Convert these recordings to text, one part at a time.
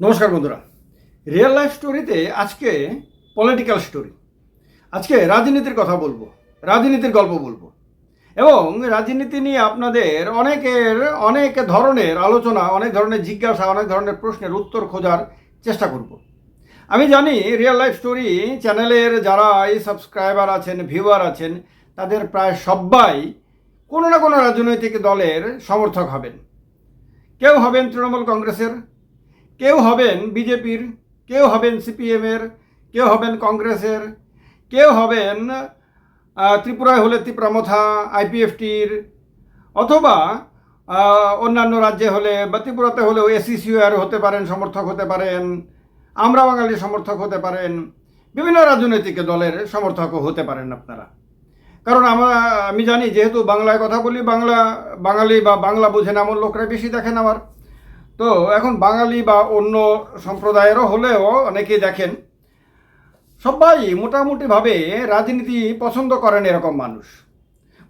নমস্কার বন্ধুরা। Real life স্টোরিতে আজকে পলিটিক্যাল স্টোরি আজকে রাজনীতির কথা বলব, রাজনীতির গল্প বলব। এবং রাজনীতি নিয়ে আপনাদের অনেকের, অনেক ধরনের আলোচনা, অনেক ধরনের জিজ্ঞাসা, অনেক ধরনের প্রশ্নের উত্তর খোঁজার চেষ্টা করব। আমি জানি রিয়েল লাইফ স্টোরি চ্যানেলের যারা এই সাবস্ক্রাইবার আছেন ভিউয়ার আছেন, তাদের প্রায় সবাই কোনো না কোনো রাজনৈতিক দলের সমর্থক হবেন। কেউ হবেন তৃণমূল কংগ্রেসের কেউ হবেন বিজেপির, কেউ হবেন সিপিএমের, কেউ হবেন কংগ্রেসের, কেউ হবেন ত্রিপুরায় হলে ত্রিপুরামথা আইপিএফটির, অথবা অন্যান্য রাজ্যে হলে বা ত্রিপুরাতে হলেও এসিসিউআর হতে পারেন, সমর্থক হতে পারেন, আমরা বাঙালি সমর্থক হতে পারেন, বিভিন্ন রাজনৈতিক দলের সমর্থকও হতে পারেন আপনারা। কারণ আমরা, আমি জানি, যেহেতু বাংলায় কথা বলি, বাংলা, বাঙালি বা বাংলা বোঝেন এমন লোকরা বেশি দেখেন আমার। তো এখন বাঙালি বা অন্য সম্প্রদায়েরও হলেও অনেকেই দেখেন, সবাই মোটামুটিভাবে রাজনীতি পছন্দ করেন এরকম মানুষ।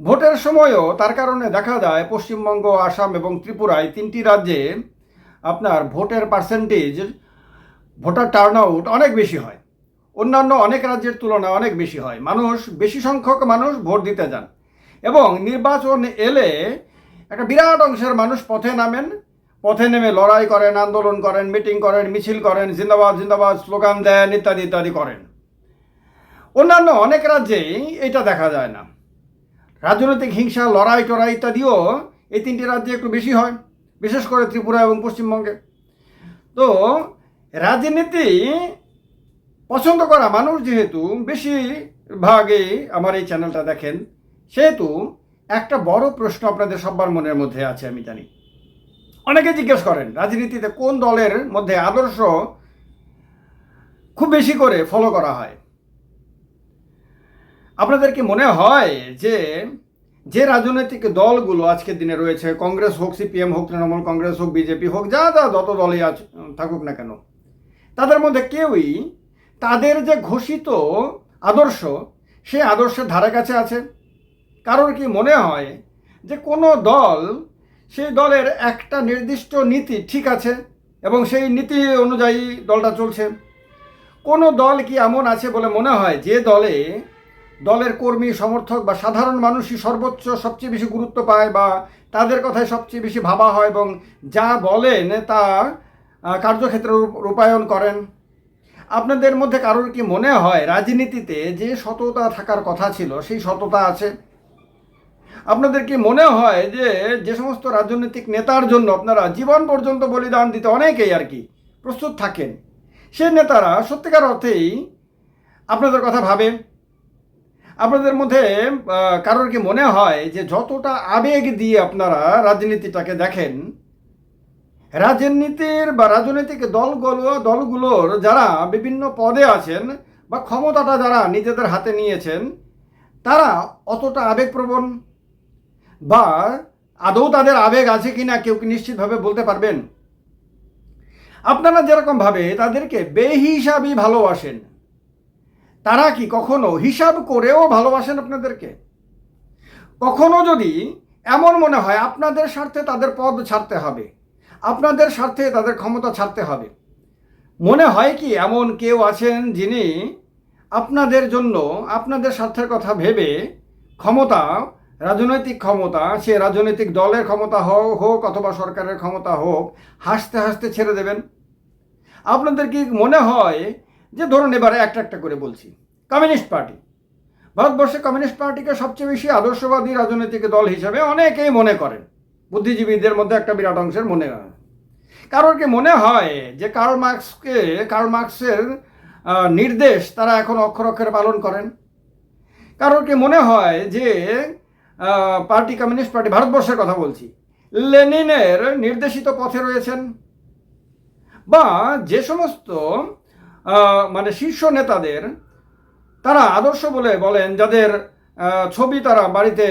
ভোটের সময়ও তার কারণে দেখা যায় পশ্চিমবঙ্গ, আসাম এবং ত্রিপুরায় তিনটি রাজ্যে আপনার ভোটের পার্সেন্টেজ, ভোটার টার্ন আউট অনেক বেশি হয়। অন্যান্য অনেক রাজ্যের তুলনায় অনেক বেশি হয়। মানুষ, বেশি সংখ্যক মানুষ ভোট দিতে যান এবং নির্বাচন এলে একটা বিরাট অংশের মানুষ পথে নামেন পথে নেমে লড়াই করেন, আন্দোলন করেন, মিটিং করেন, মিছিল করেন, জিন্দাবাদ জিন্দাবাদ, স্লোগান দেন, ইত্যাদি ইত্যাদি করেন। অন্যান্য অনেক রাজ্যেই এটা দেখা যায় না। রাজনৈতিক হিংসা, লড়াই টড়াই ইত্যাদিও এই তিনটি রাজ্যে একটু বেশি হয়, বিশেষ করে ত্রিপুরা এবং পশ্চিমবঙ্গে। তো রাজনীতি পছন্দ করা মানুষ যেহেতু বেশিরভাগই আমার এই চ্যানেলটা দেখেন, সেহেতু একটা বড় প্রশ্ন আপনাদের সবার মনের মধ্যে আছে, আমি জানি। অনেকে জিজ্ঞেস করেন, রাজনীতিতে কোন দলের মধ্যে আদর্শ খুব বেশি করে ফলো করা হয়? আপনাদের কি মনে হয় যে যে রাজনৈতিক দলগুলো আজকের দিনে রয়েছে, কংগ্রেস হোক, সিপিএম হোক, তৃণমূল কংগ্রেস হোক, বিজেপি হোক, যা যা যত দলই আছ থাকুক না কেন, তাদের মধ্যে কেউই তাদের যে ঘোষিত আদর্শ, সেই আদর্শের ধারে কাছে আছে। কারোর কি মনে হয় যে কোনো দল সেই দলের একটা নির্দিষ্ট নীতি ঠিক আছে এবং সেই নীতি অনুযায়ী দলটা চলছে। কোনো দল কি এমন আছে বলে মনে হয় যে দলে দলের কর্মী, সমর্থক বা সাধারণ মানুষই সর্বোচ্চ সবচেয়ে বেশি গুরুত্ব পায় বা তাদের কথাই সবচেয়ে বেশি ভাবা হয় এবং যা বলেন তা কার্যক্ষেত্রে রূপ- রূপায়ণ করেন। আপনাদের মধ্যে কারোর কি মনে হয় রাজনীতিতে যে সততা থাকার কথা ছিল, সেই সততা আছে? আপনাদের কি মনে হয় যে যে সমস্ত রাজনৈতিক নেতার জন্য আপনারা জীবন পর্যন্ত বলিদান দিতে অনেকেই আর কি প্রস্তুত থাকেন। সেই নেতারা সত্যিকার অর্থেই আপনাদের কথা ভাবে আপনাদের মধ্যে কারোর কি মনে হয় যে যতটা আবেগ দিয়ে আপনারা রাজনীতিটাকে দেখেন, রাজনীতির বা রাজনৈতিক দলগুলো, দলগুলোর যারা বিভিন্ন পদে আছেন বা ক্ষমতাটা যারা নিজেদের হাতে নিয়েছেন, তারা অতটা আবেগপ্রবণ বা আদৌ তাদের আবেগ আছে কিনা কেউ কি নিশ্চিতভাবে বলতে পারবেন? আপনারা যেরকমভাবে তাদেরকে বেহিসাবই ভালোবাসেন, তারা কি কখনো হিসাব করেও ভালোবাসেন আপনাদেরকে? কখনো যদি এমন মনে হয়, আপনাদের স্বার্থে তাদের পদ ছাড়তে হবে, আপনাদের স্বার্থে তাদের ক্ষমতা ছাড়তে হবে। মনে হয় কি এমন কেউ আছেন যিনি আপনাদের জন্য, আপনাদের স্বার্থের কথা ভেবে ক্ষমতা রাজনৈতিক ক্ষমতা, সে রাজনৈতিক দলের ক্ষমতা হোক অথবা সরকারের ক্ষমতা হোক, হাসতে হাসতে ছেড়ে দেবেন। আপনাদের কি মনে হয় যে ধরুন এবারে একটা একটা করে বলছি, কমিউনিস্ট পার্টি। ভারতবর্ষে কমিউনিস্ট পার্টিকে সবচেয়ে বেশি আদর্শবাদী রাজনৈতিক দল হিসেবে অনেকেই মনে করেন। বুদ্ধিজীবীদের মধ্যে একটা বিরাট অংশের মনে হয়। কারোর কি মনে হয় যে কার্ল মার্ক্সকে কার্ল মার্কসের নির্দেশ তারা এখন অক্ষর অক্ষরে পালন করেন? কারোর কি মনে হয় যে পার্টি, কমিউনিস্ট পার্টি, ভারতবর্ষের কথা বলছি। লেনিনের নির্দেশিত পথে রয়েছেন। বা যে সমস্ত মানে শীর্ষ নেতাদের, তারা আদর্শ বলে বলেন, যাদের ছবি তারা বাড়িতে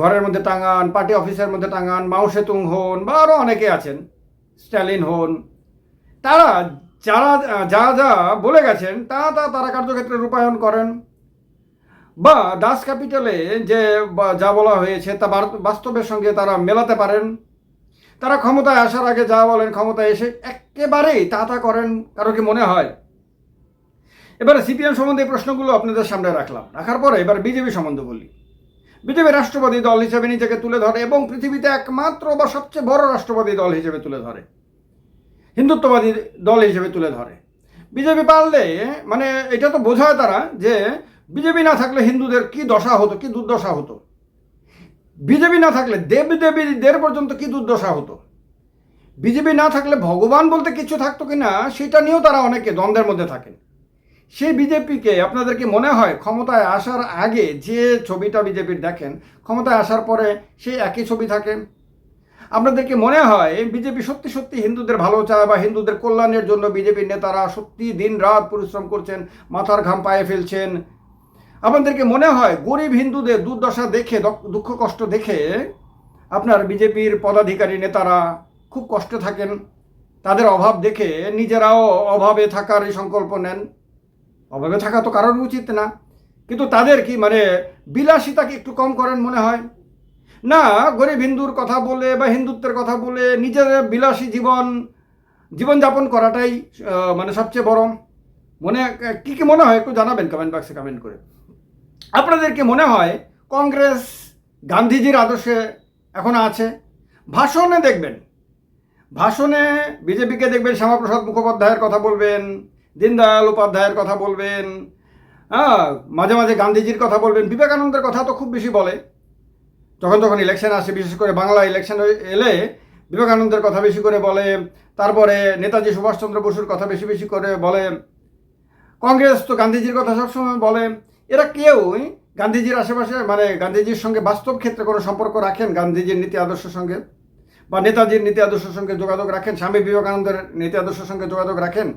ঘরের মধ্যে টাঙান, পার্টি অফিসের মধ্যে টাঙান, মাও সেতুং হন, বা আরও অনেকে আছেন, স্ট্যালিন হন, তারা যারা যা যা বলে গেছেন, তা তা তারা কার্যক্ষেত্রে রূপায়ণ করেন। বা দাস ক্যাপিটালে যে যা বলা হয়েছে তা বাস্তবের সঙ্গে তারা মেলাতে পারেন। তারা ক্ষমতায় আসার আগে যা বলেন ক্ষমতায় এসে একেবারেই তা তা করেন কারও কি মনে হয়? এবারে সিপিএম সম্বন্ধে প্রশ্নগুলো আপনাদের সামনে রাখলাম। রাখার পরে এবার বিজেপি সম্বন্ধে বলি। বিজেপি রাষ্ট্রবাদী দল হিসেবে নিজেকে তুলে ধরে এবং পৃথিবীতে একমাত্র বা সবচেয়ে বড় রাষ্ট্রবাদী দল হিসেবে তুলে ধরে। হিন্দুত্ববাদী দল হিসেবে তুলে ধরে। বিজেপি পারলে মানে এটা তো বোঝায় তারা যে বিজেপি না থাকলে হিন্দুদের কি দশা হতো, কি দুর্দশা হতো? বিজেপি না থাকলে দেবী দেবীদের পর্যন্ত কি দুর্দশা হতো? বিজেপি না থাকলে ভগবান বলতে কিছু থাকতো কি না সেটা নিয়েও তারা অনেকে দ্বন্দ্বের মধ্যে থাকেন। সেই বিজেপিকে আপনাদের কি মনে হয়, ক্ষমতায় আসার আগে যে ছবিটা বিজেপির দেখেন, ক্ষমতায় আসার পরে সেই একই ছবি থাকে? আপনাদেরকে মনে হয়, বিজেপি সত্যি সত্যি হিন্দুদের ভালো চায় বা হিন্দুদের কল্যাণের জন্য বিজেপির নেতারা সত্যি দিন রাত পরিশ্রম করছেন, মাথার ঘাম পায়ে ফেলছেন? আপনাদেরকে মনে হয় গরিব হিন্দুদের দুর্দশা দেখে দুঃখ কষ্ট দেখে আপনার বিজেপির পদাধিকারী নেতারা খুব কষ্টে থাকেন, তাদের অভাব দেখে নিজেরাও অভাবে থাকার এই সংকল্প নেন। অভাবে থাকা তো কারোর উচিত না, কিন্তু তাদের কি মানে বিলাসিতাকে একটু কম করেন মনে হয়? না, গরিব হিন্দুর কথা বলে বা হিন্দুত্বের কথা বলে নিজের বিলাসী জীবন, জীবনযাপন করাটাই মানে সবচেয়ে বড় মনে, কি কি মনে হয় একটু জানাবেন কমেন্ট বক্সে কমেন্ট করে। আপনাদের কি মনে হয় কংগ্রেস গান্ধীজির আদর্শে এখন আছে? ভাষণে দেখবেন। ভাষণে বিজেপিকে দেখবেন, শ্যামাপ্রসাদ মুখোপাধ্যায়ের কথা বলবেন, দীনদয়াল উপাধ্যায়ের কথা বলবেন হ্যাঁ মাঝে মাঝে গান্ধীজির কথা বলবেন। বিবেকানন্দের কথা তো খুব বেশি বলে। যখন যখন ইলেকশন আসে, বিশেষ করে বাংলা ইলেকশন এলে বিবেকানন্দের কথা বেশি করে বলে, তারপরে নেতাজি সুভাষচন্দ্র বসুর কথা বেশি বেশি করে বলে। কংগ্রেস তো গান্ধীজির কথা সবসময় বলে। এরা কেউই গান্ধীজির আশেপাশে মানে গান্ধীজির সঙ্গে বাস্তব ক্ষেত্রে কোনো সম্পর্ক রাখেন গান্ধীজির নীতি আদর্শের সঙ্গে? বা নেতাজির নীতি আদর্শের সঙ্গে যোগাযোগ রাখেন? স্বামী বিবেকানন্দের নীতি আদর্শের সঙ্গে যোগাযোগ রাখেন?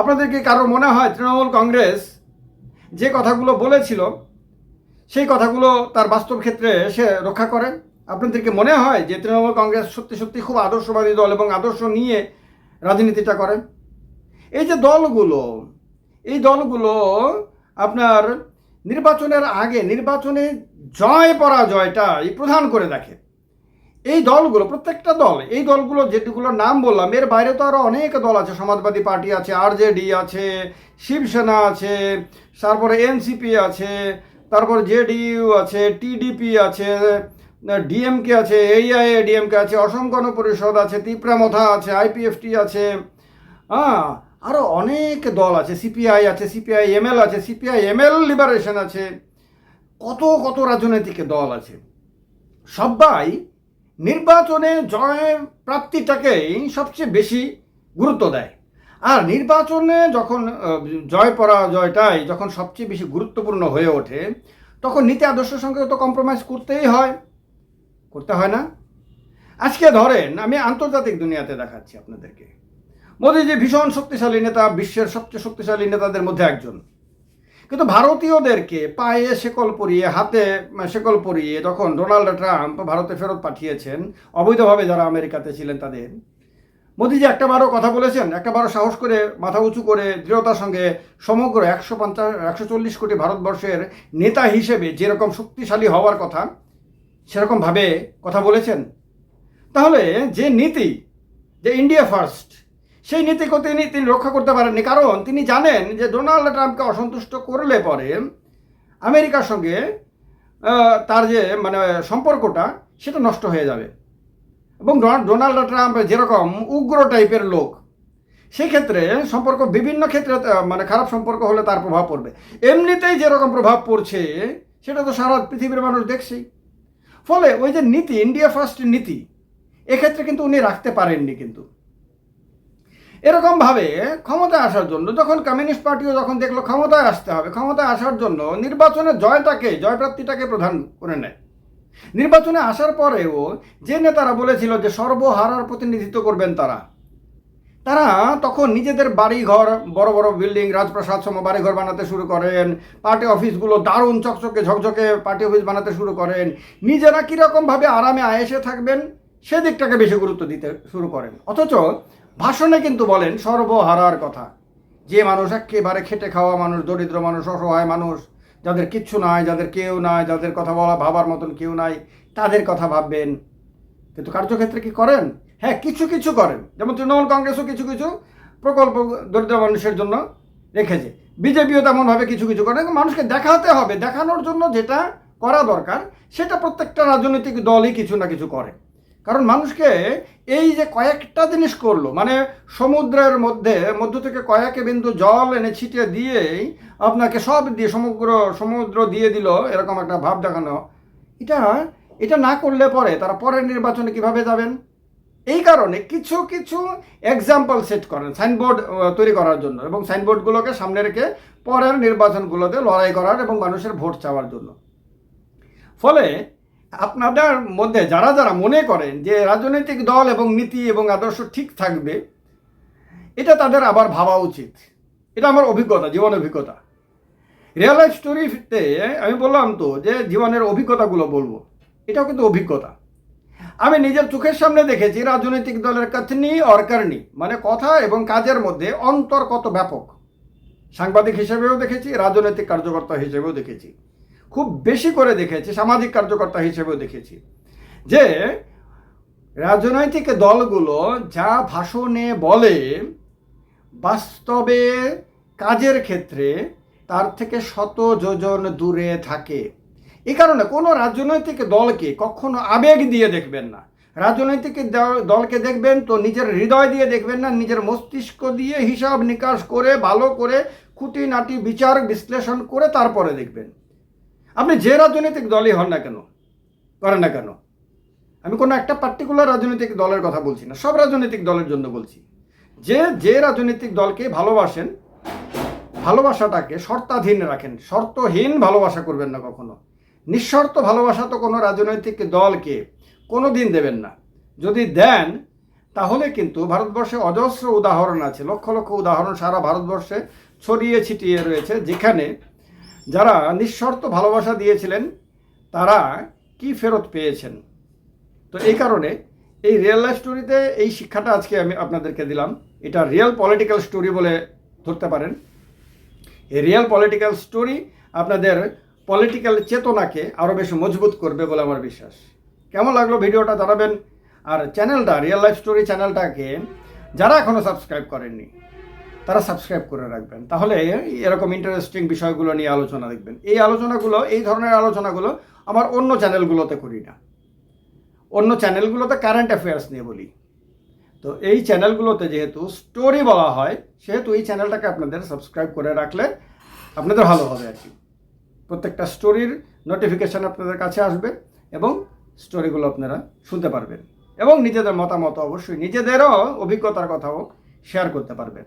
আপনাদের কি কারও মনে হয় তৃণমূল কংগ্রেস যে কথাগুলো বলেছিল, সেই কথাগুলো তার বাস্তব ক্ষেত্রে সে রক্ষা করেন? আপনাদেরকে মনে হয় যে তৃণমূল কংগ্রেস সত্যি সত্যি খুব আদর্শবাদী দল এবং আদর্শ নিয়ে রাজনীতিটা করেন? এই যে দলগুলো, এই দলগুলো আপনার নির্বাচনের আগে নির্বাচনে জয় পরাজয়টাই প্রধান করে দেখে। এই দলগুলো, প্রত্যেকটা দল, এই দলগুলো যেগুলোর নাম বললাম, এর বাইরে তো আরও অনেক দল আছে, সমাজবাদী পার্টি আছে, আরজেডি আছে, শিবসেনা আছে, তারপরে এনসিপি আছে, তারপর জেডিইউ আছে, টিডিপি আছে, ডিএমকে আছে এইআইএ ডিএমকে আছে, অসম গণ পরিষদ আছে, তিপ্রামথা আছে, আইপিএফটি আছে হ্যাঁ আরও অনেক দল আছে সিপিআই আছে সিপিআই এমএল আছে সিপিআই এমএল লিবারেশন আছে, কত কত রাজনৈতিক দল আছে। সবাই নির্বাচনে জয় প্রাপ্তিটাকেই সবচেয়ে বেশি গুরুত্ব দেয়। আর নির্বাচনে যখন জয় পরাজয়টাই যখন সবচেয়ে বেশি গুরুত্বপূর্ণ হয়ে ওঠে, তখন নীতি আদর্শের সঙ্গে তো কম্প্রোমাইজ করতেই হয়। করতে হয় না? আজকে ধরেন, আমি আন্তর্জাতিক দুনিয়াতে দেখাচ্ছি আপনাদেরকে। মোদীজি ভীষণ শক্তিশালী নেতা, বিশ্বের সবচেয়ে শক্তিশালী নেতাদের মধ্যে একজন। কিন্তু ভারতীয়দেরকে পায়ে শেকল পরিয়ে, হাতে শেকল পরিয়ে যখন ডোনাল্ড ট্রাম্প ভারতে ফেরত পাঠিয়েছেন, অবৈধভাবে যারা আমেরিকাতে ছিলেন তাদের, মোদিজি একটাবারও কথা বলেছেন, একটাবারও সাহস করে, মাথা উঁচু করে, দৃঢ়তার সঙ্গে সমগ্র একশো পঞ্চাশ, একশো চল্লিশ কোটি ভারতবর্ষের নেতা হিসেবে যেরকম শক্তিশালী হওয়ার কথা, সেরকমভাবে কথা বলেছেন। তাহলে যে নীতি, যে ইন্ডিয়া ফার্স্ট সেই নীতিকে তিনি তিনি রক্ষা করতে পারেননি। কারণ তিনি জানেন যে ডোনাল্ড ট্রাম্পকে অসন্তুষ্ট করলে পরে আমেরিকার সঙ্গে তার যে মানে সম্পর্কটা, সেটা নষ্ট হয়ে যাবে। এবং ডোনাল্ড ট্রাম্প যেরকম উগ্র টাইপের লোক সেই ক্ষেত্রে সম্পর্ক বিভিন্ন ক্ষেত্রে মানে খারাপ সম্পর্ক হলে তার প্রভাব পড়বে। এমনিতেই যেরকম প্রভাব পড়ছে, সেটা তো সারা পৃথিবীর মানুষ দেখছেই। ফলে ওই যে নীতি, ইন্ডিয়া ফার্স্ট নীতি, এক্ষেত্রে কিন্তু উনি রাখতে পারেননি কিন্তু। এরকমভাবে ক্ষমতায় আসার জন্য যখন কমিউনিস্ট পার্টিও যখন দেখল ক্ষমতায় আসতে হবে, ক্ষমতায় আসার জন্য নির্বাচনে জয়টাকে, জয়প্রাপ্তিটাকে প্রধান করে নেয়। নির্বাচনে আসার পরেও যে নেতারা বলেছিল যে সর্বহারার প্রতিনিধিত্ব করবেন তারা তারা তখন নিজেদের বাড়িঘর, বড় বড় বিল্ডিং, রাজপ্রাসাদ সম বাড়িঘর বানাতে শুরু করেন, পার্টি অফিসগুলো দারুণ চকচকে ঝকঝকে পার্টি অফিস বানাতে শুরু করেন, নিজেরা কীরকমভাবে আরামে আয়েসে থাকবেন, সেদিকটাকে বেশি গুরুত্ব দিতে শুরু করেন। অথচ ভাষণে কিন্তু বলেন সর্বহারার কথা। যে মানুষ একেবারে খেটে খাওয়া মানুষ, দরিদ্র মানুষ, অসহায় মানুষ, যাদের কিচ্ছু নাই, যাদের কেউ নাই, যাদের কথা বলা, ভাবার মতন কেউ নাই, তাদের কথা ভাববেন। কিন্তু কার্যক্ষেত্রে কি করেন? হ্যাঁ কিছু কিছু করেন। যেমন তৃণমূল কংগ্রেসও কিছু কিছু প্রকল্প দরিদ্র মানুষের জন্য রেখেছে। বিজেপিও তেমনভাবে কিছু কিছু করে মানুষকে দেখাতে হবে, দেখানোর জন্য যেটা করা দরকার, সেটা প্রত্যেকটা রাজনৈতিক দলই কিছু না কিছু করে। মানুষকে এই যে কয়েকটা জিনিস করল মানে সমুদ্রের মধ্যে, মধ্য থেকে কয়েক বিন্দু জল এনে ছিটিয়ে দিয়েই আপনাকে সব দিয়ে সমগ্র সমুদ্র দিয়ে দিল, এরকম একটা ভাব দেখানো। এটা এটা না করলে পরে তারা পরের নির্বাচনে কীভাবে যাবেন? এই কারণে কিছু কিছু এক্সাম্পল সেট করেন সাইনবোর্ড তৈরি করার জন্য এবং সাইনবোর্ডগুলোকে সামনে রেখে পরের নির্বাচনগুলোতে লড়াই করার এবং মানুষের ভোট চাওয়ার জন্য। ফলে আপনাদের মধ্যে যারা যারা মনে করেন যে রাজনৈতিক দল এবং নীতি এবং আদর্শ ঠিক থাকবে, এটা তাদের আবার ভাবা উচিত। এটা আমার অভিজ্ঞতা, জীবন অভিজ্ঞতা। রিয়েল লাইফ স্টোরিতে আমি বললাম তো যে জীবনের অভিজ্ঞতাগুলো বলব। এটাও কিন্তু অভিজ্ঞতা। আমি নিজের চোখের সামনে দেখেছি রাজনৈতিক দলের কাথনি অরকারনি মানে কথা এবং কাজের মধ্যে অন্তর কত ব্যাপক। সাংবাদিক হিসেবেও দেখেছি, রাজনৈতিক কার্যকর্তা হিসেবেও দেখেছি। খুব বেশি করে দেখেছি, সামাজিক কার্যকর্তা হিসেবেও দেখেছি, যে রাজনৈতিক দলগুলো যা ভাষণে বলে বাস্তবে কাজের ক্ষেত্রে তার থেকে শত যোজন দূরে থাকে। এ কারণে কোনো রাজনৈতিক দলকে কখনো আবেগ দিয়ে দেখবেন না। রাজনৈতিক দল- দলকে দেখবেন তো নিজের হৃদয় দিয়ে দেখবেন না, নিজের মস্তিষ্ক দিয়ে হিসাব নিকাশ করে, ভালো করে খুঁটিনাটি বিচার বিশ্লেষণ করে তারপরে দেখবেন। আপনি যে রাজনৈতিক দলই হন না কেন, করেন না কেন? আমি কোনো একটা পার্টিকুলার রাজনৈতিক দলের কথা বলছি না, সব রাজনৈতিক দলের জন্য বলছি। যে যে রাজনৈতিক দলকে ভালোবাসেন, ভালোবাসাটাকে শর্তাধীন রাখেন, শর্তহীন ভালোবাসা করবেন না কখনো। নিঃশর্ত ভালোবাসা তো কোনো রাজনৈতিক দলকে কোনো দিন দেবেন না। যদি দেন, তাহলে কিন্তু ভারতবর্ষে অজস্র উদাহরণ আছে, লক্ষ লক্ষ উদাহরণ সারা ভারতবর্ষে ছড়িয়ে ছিটিয়ে রয়েছে, যেখানে যারা নিঃশর্ত ভালোবাসা দিয়েছিলেন, তারা কি ফেরত পেয়েছেন? তো এই কারণে এই রিয়েল লাইফ স্টোরিতে এই শিক্ষাটা আজকে আমি আপনাদেরকে দিলাম। এটা রিয়েল পলিটিক্যাল স্টোরি বলে ধরতে পারেন। এই রিয়েল পলিটিক্যাল স্টোরি আপনাদের পলিটিক্যাল চেতনাকে আরও বেশি মজবুত করবে বলে আমার বিশ্বাস। কেমন লাগল ভিডিওটা জানাবেন। আর চ্যানেলটা রিয়েল লাইফ স্টোরি চ্যানেলটাকে যারা এখনও সাবস্ক্রাইব করেননি তারা সাবস্ক্রাইব করে রাখবেন। তাহলে এরকম ইন্টারেস্টিং বিষয়গুলো নিয়ে আলোচনা দেখবেন। এই আলোচনাগুলো, এই ধরনের আলোচনাগুলো আমার অন্য চ্যানেলগুলোতে করি না। অন্য চ্যানেলগুলোতে কারেন্ট অ্যাফেয়ার্স নিয়ে বলি। তো এই চ্যানেলগুলোতে যেহেতু স্টোরি বলা হয়, সেহেতু এই চ্যানেলটাকে আপনাদের সাবস্ক্রাইব করে রাখলে আপনাদের ভালো হবে আর কি। প্রত্যেকটা স্টোরির নোটিফিকেশান আপনাদের কাছে আসবে এবং স্টোরিগুলো আপনারা শুনতে পারবেন। এবং নিজেদের মতামত অবশ্যই নিজেদেরও অভিজ্ঞতার কথাও শেয়ার করতে পারবেন।